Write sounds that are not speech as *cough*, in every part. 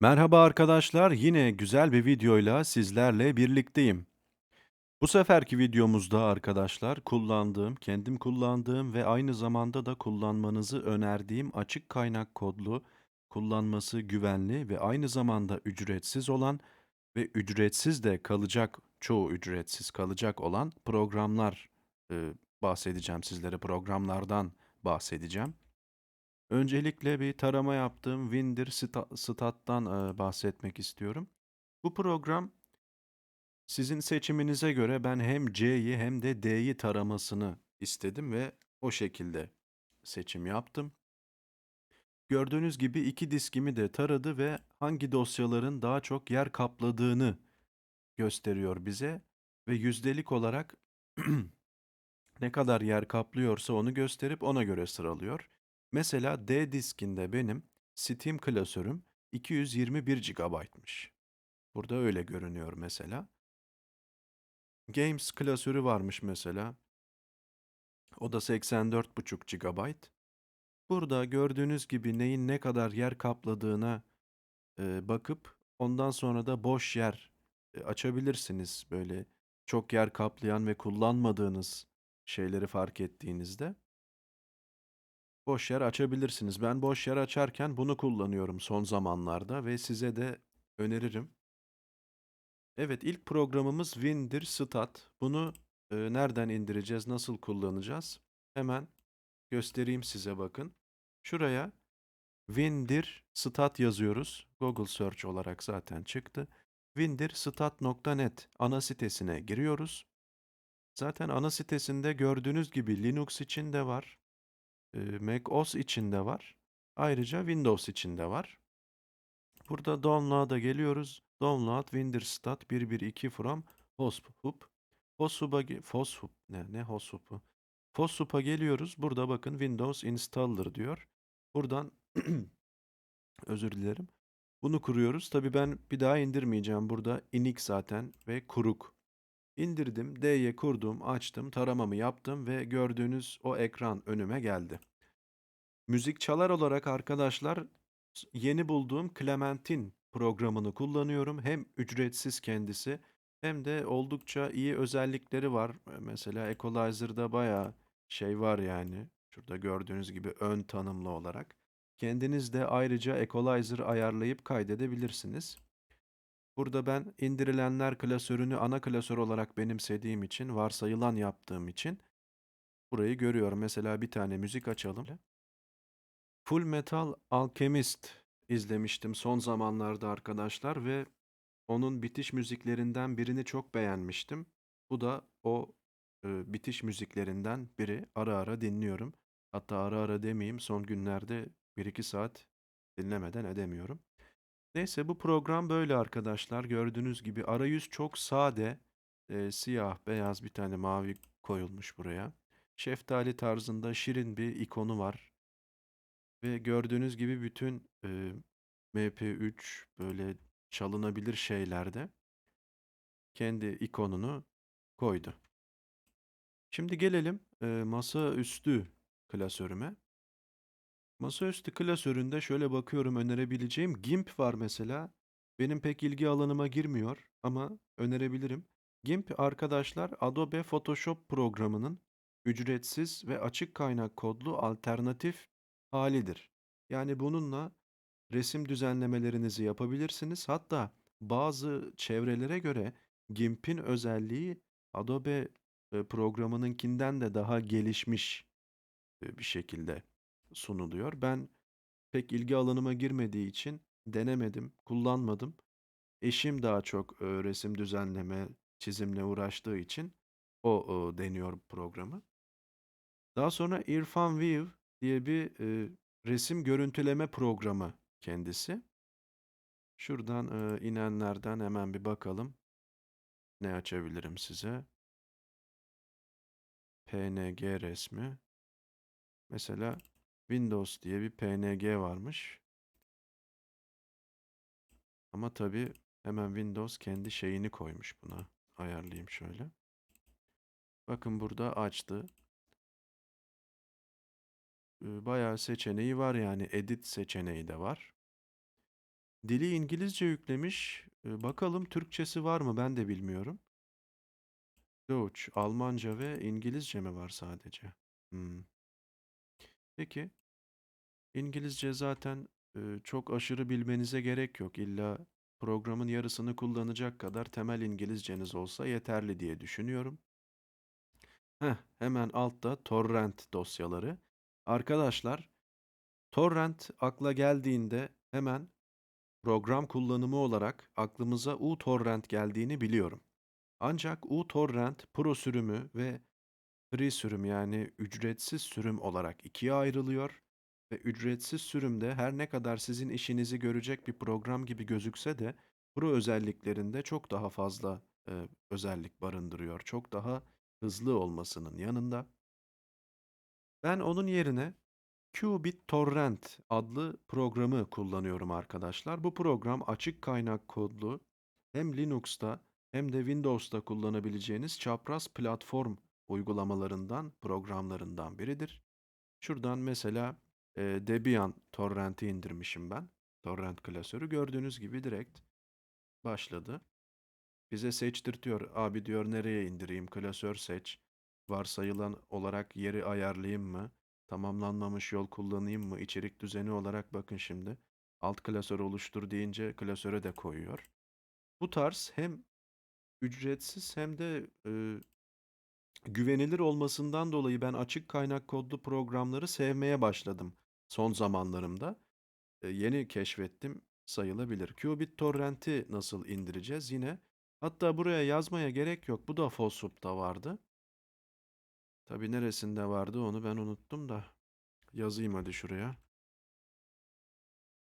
Merhaba arkadaşlar, yine güzel bir videoyla sizlerle birlikteyim. Bu seferki videomuzda arkadaşlar kullandığım, kendim kullandığım ve aynı zamanda da kullanmanızı önerdiğim açık kaynak kodlu, kullanması güvenli ve aynı zamanda ücretsiz olan ve ücretsiz de kalacak, çoğu ücretsiz kalacak olan programlar e, bahsedeceğim sizlere, programlardan bahsedeceğim. Öncelikle bir tarama yaptığım Windir Sta- Stat'tan bahsetmek istiyorum. Bu program sizin seçiminize göre ben hem C'yi hem de D'yi taramasını istedim ve o şekilde seçim yaptım. Gördüğünüz gibi iki diskimi de taradı ve hangi dosyaların daha çok yer kapladığını gösteriyor bize ve yüzdelik olarak *clears throat* ne kadar yer kaplıyorsa onu gösterip ona göre sıralıyor. Mesela D diskinde benim Steam klasörüm 221 GB'mış. Burada öyle görünüyor mesela. Games klasörü varmış mesela. O da 84,5 GB. Burada gördüğünüz gibi neyin ne kadar yer kapladığına e, bakıp ondan sonra da boş yer e, açabilirsiniz. Böyle çok yer kaplayan ve kullanmadığınız şeyleri fark ettiğinizde. Boş yer açabilirsiniz. Ben boş yer açarken bunu kullanıyorum son zamanlarda ve size de öneririm. Evet, ilk programımız Windir Stat. Bunu e, nereden indireceğiz, nasıl kullanacağız? Hemen göstereyim size bakın. Şuraya Windir Stat yazıyoruz. Google Search olarak zaten çıktı. windirstat.net ana sitesine giriyoruz. Zaten ana sitesinde gördüğünüz gibi Linux için de var. Mac OS için de var. Ayrıca Windows için de var. Burada download'a geliyoruz. Download Windows 112 from Hoshub. Hoshub'a Foshub ne ne Hoshub'u? Foshub'a geliyoruz. Burada bakın Windows Installer diyor. Buradan *clears throat* özür dilerim. Bunu kuruyoruz. Tabii ben bir daha indirmeyeceğim. Burada inik zaten ve kuruk. İndirdim, D'ye kurdum, açtım, taramamı yaptım ve gördüğünüz o ekran önüme geldi. Müzik çalar olarak arkadaşlar yeni bulduğum Clementine programını kullanıyorum. Hem ücretsiz kendisi hem de oldukça iyi özellikleri var. E, Mesela Equalizer'da bayağı şey var yani. Şurada gördüğünüz gibi ön tanımlı olarak. Kendiniz de ayrıca Equalizer ayarlayıp kaydedebilirsiniz. Burada ben indirilenler klasörünü ana klasör olarak benimsediğim için, varsayılan yaptığım için burayı görüyorum. Mesela bir tane müzik açalım. Full Metal Alchemist izlemiştim son zamanlarda arkadaşlar ve onun bitiş müziklerinden birini çok beğenmiştim. Bu da o e, bitiş müziklerinden biri. Ara ara dinliyorum. Hatta ara ara demeyeyim son günlerde 1-2 saat dinlemeden edemiyorum. Neyse bu program böyle arkadaşlar. Gördüğünüz gibi arayüz çok sade. E, siyah, beyaz bir tane mavi koyulmuş buraya. Şeftali tarzında şirin bir ikonu var. Ve gördüğünüz gibi bütün e, MP3 böyle çalınabilir şeylerde kendi ikonunu koydu. Şimdi gelelim e, masaüstü klasörüme. Masaüstü klasöründe şöyle bakıyorum önerebileceğim GIMP var mesela. Benim pek ilgi alanıma girmiyor ama önerebilirim. GIMP arkadaşlar Adobe Photoshop programının ücretsiz ve açık kaynak kodlu alternatif halidir. Yani bununla resim düzenlemelerinizi yapabilirsiniz. Hatta bazı çevrelere göre GIMP'in özelliği Adobe e, programınınkinden de daha gelişmiş e, bir şekilde sunuluyor. Ben pek ilgi alanıma girmediği için denemedim, kullanmadım. Eşim daha çok e, resim düzenleme, çizimle uğraştığı için o e, deniyor programı. Daha sonra Irfan View diye bir e, resim görüntüleme programı kendisi. Şuradan e, inenlerden hemen bir bakalım. Ne açabilirim size? PNG resmi. Mesela Windows diye bir PNG varmış. Ama tabii hemen Windows kendi şeyini koymuş buna. Ayarlayayım şöyle. Bakın burada açtı. Ee, Bayağı seçeneği var yani edit seçeneği de var. Dili İngilizce yüklemiş. Ee, bakalım Türkçesi var mı? Ben de bilmiyorum. Deutsch, Almanca ve İngilizce mi var sadece? Hmm. Peki. İngilizce zaten e, çok aşırı bilmenize gerek yok. İlla programın yarısını kullanacak kadar temel İngilizceniz olsa yeterli diye düşünüyorum. Heh, hemen altta torrent dosyaları. Arkadaşlar, torrent akla geldiğinde hemen program kullanımı olarak aklımıza uTorrent geldiğini biliyorum. Ancak uTorrent Pro sürümü ve free sürüm yani ücretsiz sürüm olarak ikiye ayrılıyor ve ücretsiz sürümde her ne kadar sizin işinizi görecek bir program gibi gözükse de Pro özelliklerinde çok daha fazla e, özellik barındırıyor. Çok daha hızlı olmasının yanında. Ben onun yerine Qubit Torrent adlı programı kullanıyorum arkadaşlar. Bu program açık kaynak kodlu hem Linux'ta hem de Windows'ta kullanabileceğiniz çapraz platform uygulamalarından, programlarından biridir. Şuradan mesela e, Debian torrent'i indirmişim ben. Torrent klasörü gördüğünüz gibi direkt başladı. Bize seçtirtiyor. Abi diyor nereye indireyim? Klasör seç. Varsayılan olarak yeri ayarlayayım mı? Tamamlanmamış yol kullanayım mı? İçerik düzeni olarak bakın şimdi. Alt klasör oluştur deyince klasöre de koyuyor. Bu tarz hem ücretsiz hem de e, güvenilir olmasından dolayı ben açık kaynak kodlu programları sevmeye başladım son zamanlarımda. E, yeni keşfettim sayılabilir. Qubit Torrent'i nasıl indireceğiz? Yine hatta buraya yazmaya gerek yok. Bu da Fossup'ta vardı. Tabi neresinde vardı onu ben unuttum da. Yazayım hadi şuraya.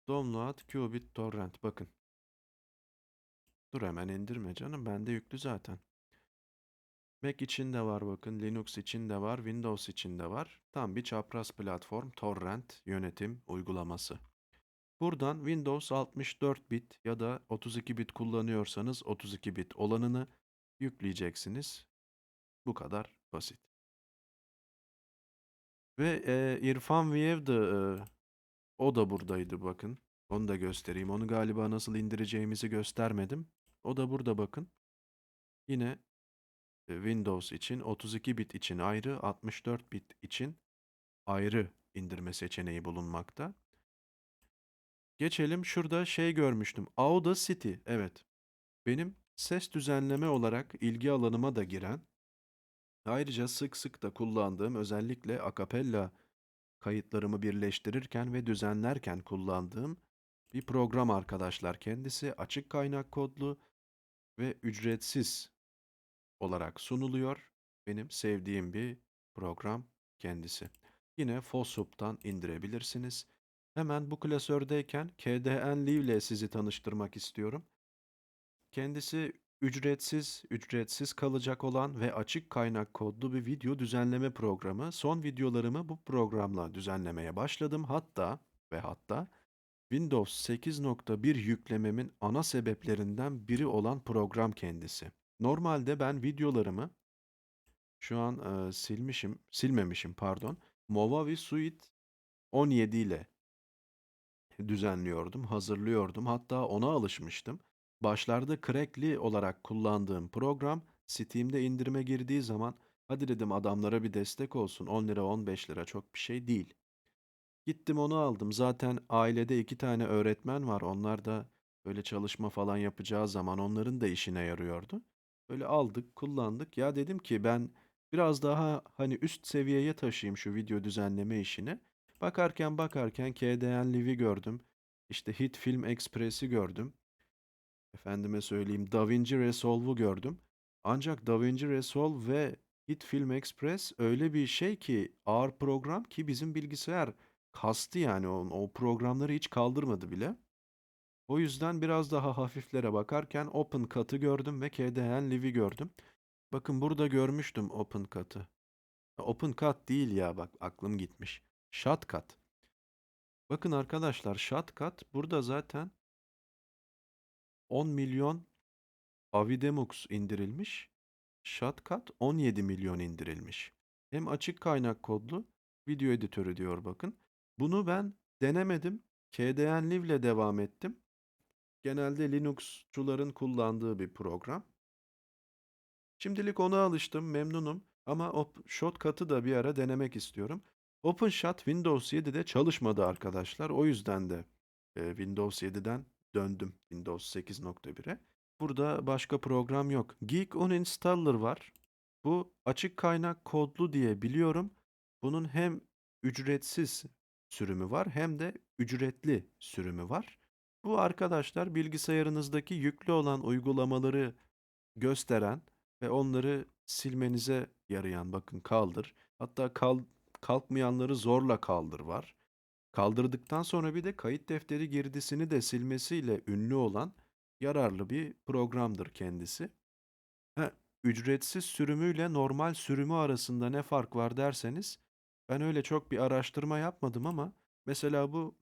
Download Qubit Torrent bakın. Dur hemen indirme canım bende yüklü zaten. Mac için de var bakın, Linux için de var, Windows için de var. Tam bir çapraz platform torrent yönetim uygulaması. Buradan Windows 64 bit ya da 32 bit kullanıyorsanız 32 bit olanını yükleyeceksiniz. Bu kadar basit. Ve e, İrfan Viyev de e, o da buradaydı bakın. Onu da göstereyim. Onu galiba nasıl indireceğimizi göstermedim. O da burada bakın. Yine Windows için 32 bit için ayrı, 64 bit için ayrı indirme seçeneği bulunmakta. Geçelim şurada şey görmüştüm. Audacity. Evet. Benim ses düzenleme olarak ilgi alanıma da giren ayrıca sık sık da kullandığım özellikle akapella kayıtlarımı birleştirirken ve düzenlerken kullandığım bir program arkadaşlar. Kendisi açık kaynak kodlu ve ücretsiz olarak sunuluyor. Benim sevdiğim bir program kendisi. Yine Fossup'tan indirebilirsiniz. Hemen bu klasördeyken KDN Live ile sizi tanıştırmak istiyorum. Kendisi ücretsiz, ücretsiz kalacak olan ve açık kaynak kodlu bir video düzenleme programı. Son videolarımı bu programla düzenlemeye başladım. Hatta ve hatta Windows 8.1 yüklememin ana sebeplerinden biri olan program kendisi. Normalde ben videolarımı şu an e, silmişim, silmemişim pardon. Movavi Suite 17 ile düzenliyordum, hazırlıyordum. Hatta ona alışmıştım. Başlarda Crackli olarak kullandığım program Steam'de indirime girdiği zaman hadi dedim adamlara bir destek olsun 10 lira 15 lira çok bir şey değil. Gittim onu aldım. Zaten ailede iki tane öğretmen var. Onlar da böyle çalışma falan yapacağı zaman onların da işine yarıyordu. Böyle aldık, kullandık. Ya dedim ki ben biraz daha hani üst seviyeye taşıyayım şu video düzenleme işini. Bakarken bakarken KDN Live'i gördüm. İşte Hit Film Express'i gördüm. Efendime söyleyeyim DaVinci Resolve'u gördüm. Ancak DaVinci Resolve ve Hit Film Express öyle bir şey ki ağır program ki bizim bilgisayar kastı yani o, o programları hiç kaldırmadı bile. O yüzden biraz daha hafiflere bakarken OpenCut'ı gördüm ve KDN Live'i gördüm. Bakın burada görmüştüm OpenCut'ı. OpenCut değil ya bak aklım gitmiş. Shotcut. Bakın arkadaşlar Shotcut burada zaten 10 milyon Avidemux indirilmiş. Shotcut 17 milyon indirilmiş. Hem açık kaynak kodlu video editörü diyor bakın. Bunu ben denemedim. KDN Live ile devam ettim. Genelde Linux'cuların kullandığı bir program. Şimdilik ona alıştım, memnunum ama op Shotcut'ı da bir ara denemek istiyorum. OpenShot Windows 7'de çalışmadı arkadaşlar. O yüzden de e, Windows 7'den döndüm Windows 8.1'e. Burada başka program yok. Geek Uninstaller var. Bu açık kaynak kodlu diye biliyorum. Bunun hem ücretsiz sürümü var hem de ücretli sürümü var. Bu arkadaşlar bilgisayarınızdaki yüklü olan uygulamaları gösteren ve onları silmenize yarayan bakın kaldır. Hatta kal kalkmayanları zorla kaldır var. Kaldırdıktan sonra bir de kayıt defteri girdisini de silmesiyle ünlü olan yararlı bir programdır kendisi. Ha, ücretsiz sürümüyle normal sürümü arasında ne fark var derseniz ben öyle çok bir araştırma yapmadım ama mesela bu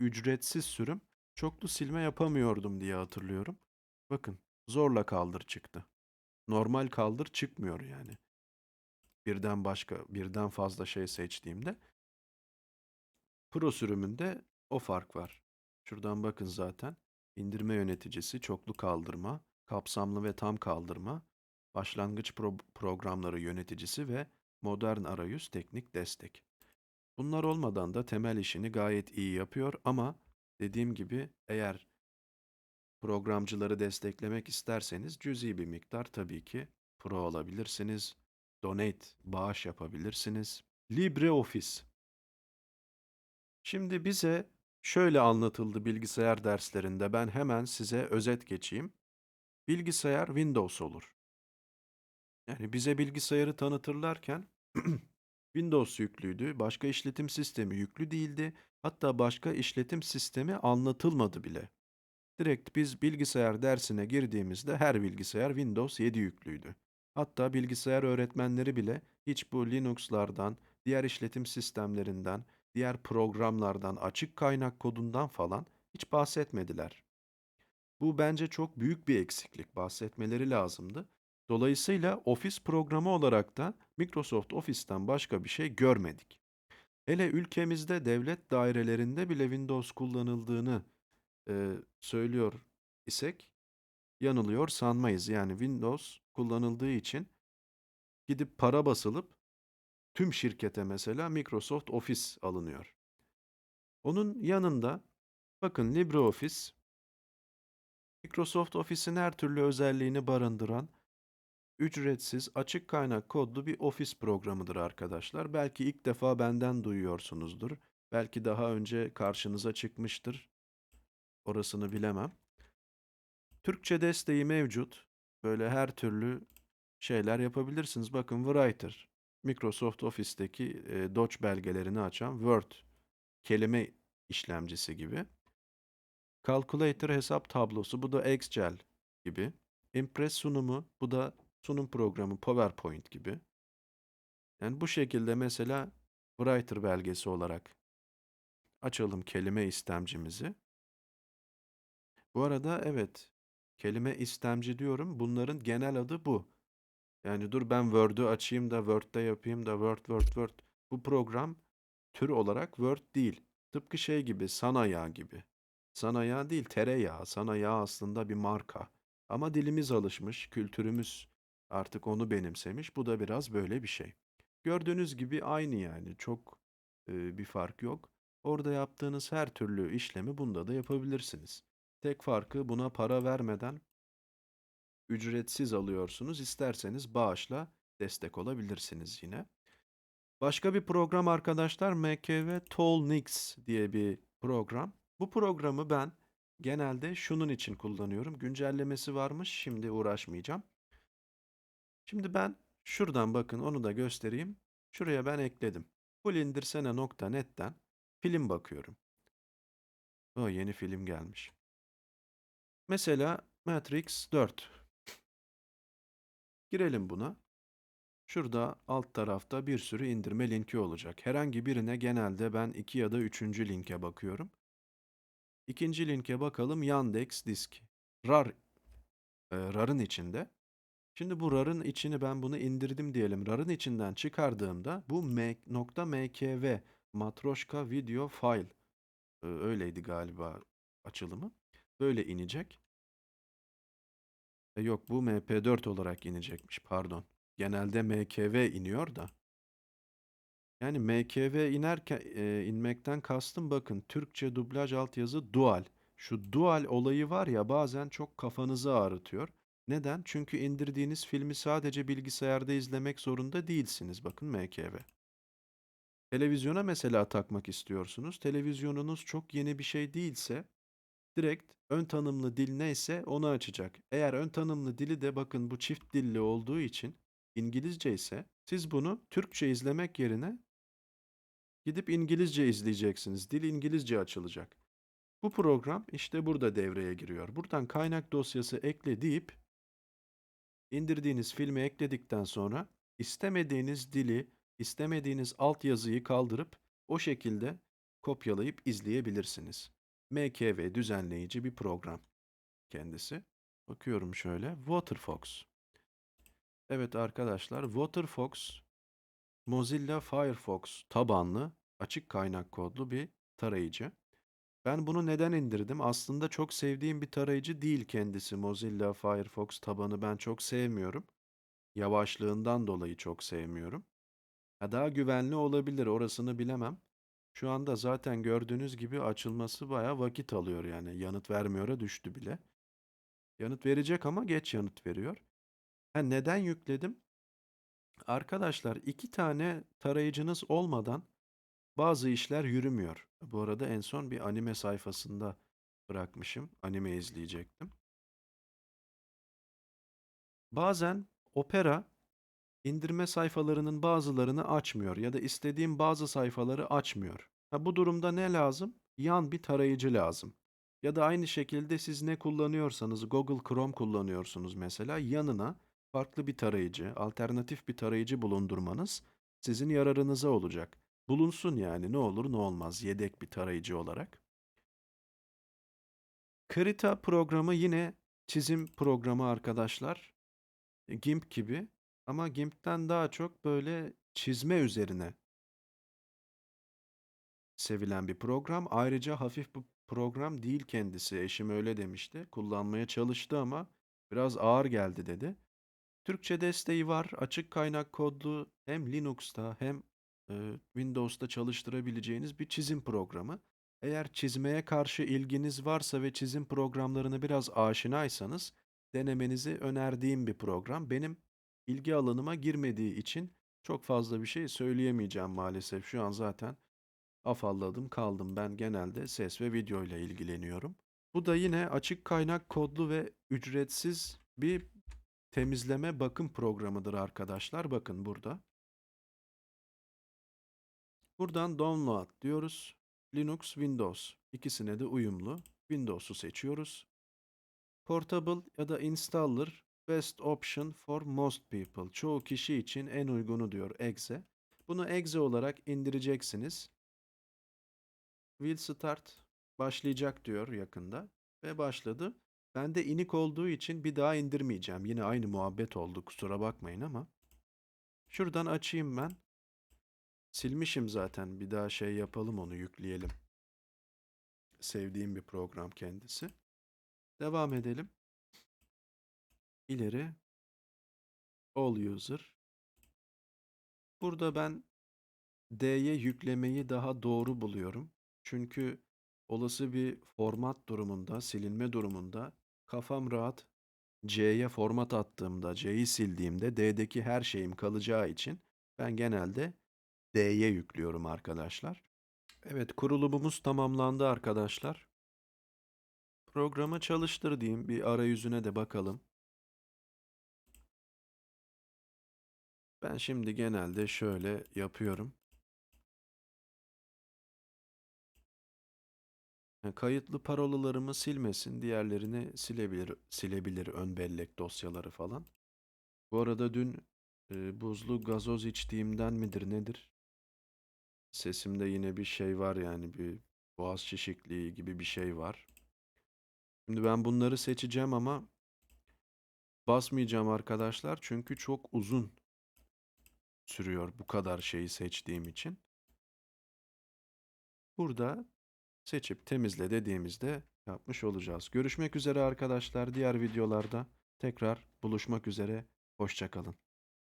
ücretsiz sürüm çoklu silme yapamıyordum diye hatırlıyorum. Bakın zorla kaldır çıktı. Normal kaldır çıkmıyor yani. Birden başka, birden fazla şey seçtiğimde. Pro sürümünde o fark var. Şuradan bakın zaten. İndirme yöneticisi, çoklu kaldırma, kapsamlı ve tam kaldırma, başlangıç pro- programları yöneticisi ve modern arayüz teknik destek. Bunlar olmadan da temel işini gayet iyi yapıyor ama dediğim gibi eğer programcıları desteklemek isterseniz cüzi bir miktar tabii ki pro alabilirsiniz. Donate, bağış yapabilirsiniz. LibreOffice. Şimdi bize şöyle anlatıldı bilgisayar derslerinde. Ben hemen size özet geçeyim. Bilgisayar Windows olur. Yani bize bilgisayarı tanıtırlarken *clears throat* Windows yüklüydü, başka işletim sistemi yüklü değildi. Hatta başka işletim sistemi anlatılmadı bile. Direkt biz bilgisayar dersine girdiğimizde her bilgisayar Windows 7 yüklüydü. Hatta bilgisayar öğretmenleri bile hiç bu Linux'lardan, diğer işletim sistemlerinden, diğer programlardan, açık kaynak kodundan falan hiç bahsetmediler. Bu bence çok büyük bir eksiklik. Bahsetmeleri lazımdı. Dolayısıyla Office programı olarak da Microsoft Office'ten başka bir şey görmedik. Hele ülkemizde devlet dairelerinde bile Windows kullanıldığını e, söylüyor isek yanılıyor sanmayız. Yani Windows kullanıldığı için gidip para basılıp tüm şirkete mesela Microsoft Office alınıyor. Onun yanında bakın LibreOffice Microsoft Office'in her türlü özelliğini barındıran ücretsiz, açık kaynak kodlu bir Office programıdır arkadaşlar. Belki ilk defa benden duyuyorsunuzdur. Belki daha önce karşınıza çıkmıştır. Orasını bilemem. Türkçe desteği mevcut. Böyle her türlü şeyler yapabilirsiniz. Bakın Writer, Microsoft Office'teki e, Doc belgelerini açan Word kelime işlemcisi gibi. Calculator hesap tablosu, bu da Excel gibi. Impress sunumu, bu da sunum programı PowerPoint gibi. Yani bu şekilde mesela Writer belgesi olarak açalım kelime istemcimizi. Bu arada evet, kelime istemci diyorum. Bunların genel adı bu. Yani dur ben Word'ü açayım da Word'de yapayım da Word, Word, Word. Bu program tür olarak Word değil. Tıpkı şey gibi, Sanaya gibi. Sanaya değil, tereyağı. Sanaya aslında bir marka. Ama dilimiz alışmış, kültürümüz artık onu benimsemiş. Bu da biraz böyle bir şey. Gördüğünüz gibi aynı yani. Çok e, bir fark yok. Orada yaptığınız her türlü işlemi bunda da yapabilirsiniz. Tek farkı buna para vermeden ücretsiz alıyorsunuz. İsterseniz bağışla destek olabilirsiniz yine. Başka bir program arkadaşlar MKV Toolnix diye bir program. Bu programı ben genelde şunun için kullanıyorum. Güncellemesi varmış. Şimdi uğraşmayacağım. Şimdi ben şuradan bakın onu da göstereyim. Şuraya ben ekledim. Fullindirsene.net'ten film bakıyorum. O yeni film gelmiş. Mesela Matrix 4. Girelim buna. Şurada alt tarafta bir sürü indirme linki olacak. Herhangi birine genelde ben iki ya da üçüncü linke bakıyorum. İkinci linke bakalım Yandex Disk. RAR, e, RAR'ın içinde. Şimdi bu RAR'ın içini ben bunu indirdim diyelim. RAR'ın içinden çıkardığımda bu M .mkv Matroşka Video File öyleydi galiba açılımı. böyle inecek. E yok bu MP4 olarak inecekmiş pardon. Genelde MKV iniyor da. Yani MKV inerken e, inmekten kastım bakın Türkçe dublaj altyazı dual. Şu dual olayı var ya bazen çok kafanızı ağrıtıyor. Neden? Çünkü indirdiğiniz filmi sadece bilgisayarda izlemek zorunda değilsiniz. Bakın MKV. Televizyona mesela takmak istiyorsunuz. Televizyonunuz çok yeni bir şey değilse direkt ön tanımlı dil neyse onu açacak. Eğer ön tanımlı dili de bakın bu çift dilli olduğu için İngilizce ise siz bunu Türkçe izlemek yerine gidip İngilizce izleyeceksiniz. Dil İngilizce açılacak. Bu program işte burada devreye giriyor. Buradan kaynak dosyası ekle deyip indirdiğiniz filmi ekledikten sonra istemediğiniz dili, istemediğiniz altyazıyı kaldırıp o şekilde kopyalayıp izleyebilirsiniz. MKV düzenleyici bir program kendisi. Bakıyorum şöyle. Waterfox. Evet arkadaşlar, Waterfox Mozilla Firefox tabanlı açık kaynak kodlu bir tarayıcı. Ben bunu neden indirdim? Aslında çok sevdiğim bir tarayıcı değil kendisi. Mozilla Firefox tabanı ben çok sevmiyorum. Yavaşlığından dolayı çok sevmiyorum. Ha, daha güvenli olabilir, orasını bilemem. Şu anda zaten gördüğünüz gibi açılması bayağı vakit alıyor yani. Yanıt vermiyora düştü bile. Yanıt verecek ama geç yanıt veriyor. Ha, neden yükledim? Arkadaşlar iki tane tarayıcınız olmadan bazı işler yürümüyor. Bu arada en son bir anime sayfasında bırakmışım. Anime izleyecektim. Bazen Opera indirme sayfalarının bazılarını açmıyor ya da istediğim bazı sayfaları açmıyor. Ha, bu durumda ne lazım? Yan bir tarayıcı lazım. Ya da aynı şekilde siz ne kullanıyorsanız Google Chrome kullanıyorsunuz mesela yanına farklı bir tarayıcı, alternatif bir tarayıcı bulundurmanız sizin yararınıza olacak. Bulunsun yani ne olur ne olmaz yedek bir tarayıcı olarak. Krita programı yine çizim programı arkadaşlar. GIMP gibi ama GIMP'ten daha çok böyle çizme üzerine sevilen bir program. Ayrıca hafif bir program değil kendisi. Eşim öyle demişti. Kullanmaya çalıştı ama biraz ağır geldi dedi. Türkçe desteği var. Açık kaynak kodlu hem Linux'ta hem Windows'ta çalıştırabileceğiniz bir çizim programı. Eğer çizmeye karşı ilginiz varsa ve çizim programlarını biraz aşinaysanız denemenizi önerdiğim bir program. Benim ilgi alanıma girmediği için çok fazla bir şey söyleyemeyeceğim maalesef. Şu an zaten afalladım kaldım. Ben genelde ses ve video ile ilgileniyorum. Bu da yine açık kaynak kodlu ve ücretsiz bir temizleme bakım programıdır arkadaşlar. Bakın burada. Buradan download diyoruz. Linux, Windows ikisine de uyumlu. Windows'u seçiyoruz. Portable ya da installer best option for most people. Çoğu kişi için en uygunu diyor exe. Bunu exe olarak indireceksiniz. Will start başlayacak diyor yakında ve başladı. Ben de inik olduğu için bir daha indirmeyeceğim. Yine aynı muhabbet oldu kusura bakmayın ama. Şuradan açayım ben. Silmişim zaten. Bir daha şey yapalım onu yükleyelim. Sevdiğim bir program kendisi. Devam edelim. İleri. All user. Burada ben D'ye yüklemeyi daha doğru buluyorum. Çünkü olası bir format durumunda, silinme durumunda kafam rahat. C'ye format attığımda, C'yi sildiğimde D'deki her şeyim kalacağı için ben genelde D'ye yüklüyorum arkadaşlar. Evet, kurulumumuz tamamlandı arkadaşlar. Programı çalıştır diyeyim. Bir arayüzüne de bakalım. Ben şimdi genelde şöyle yapıyorum. Kayıtlı parolalarımı silmesin, diğerlerini silebilir, silebilir ön bellek dosyaları falan. Bu arada dün e, buzlu gazoz içtiğimden midir nedir? Sesimde yine bir şey var yani bir boğaz şişikliği gibi bir şey var. Şimdi ben bunları seçeceğim ama basmayacağım arkadaşlar çünkü çok uzun sürüyor bu kadar şeyi seçtiğim için. Burada seçip temizle dediğimizde yapmış olacağız. Görüşmek üzere arkadaşlar. Diğer videolarda tekrar buluşmak üzere. Hoşça kalın.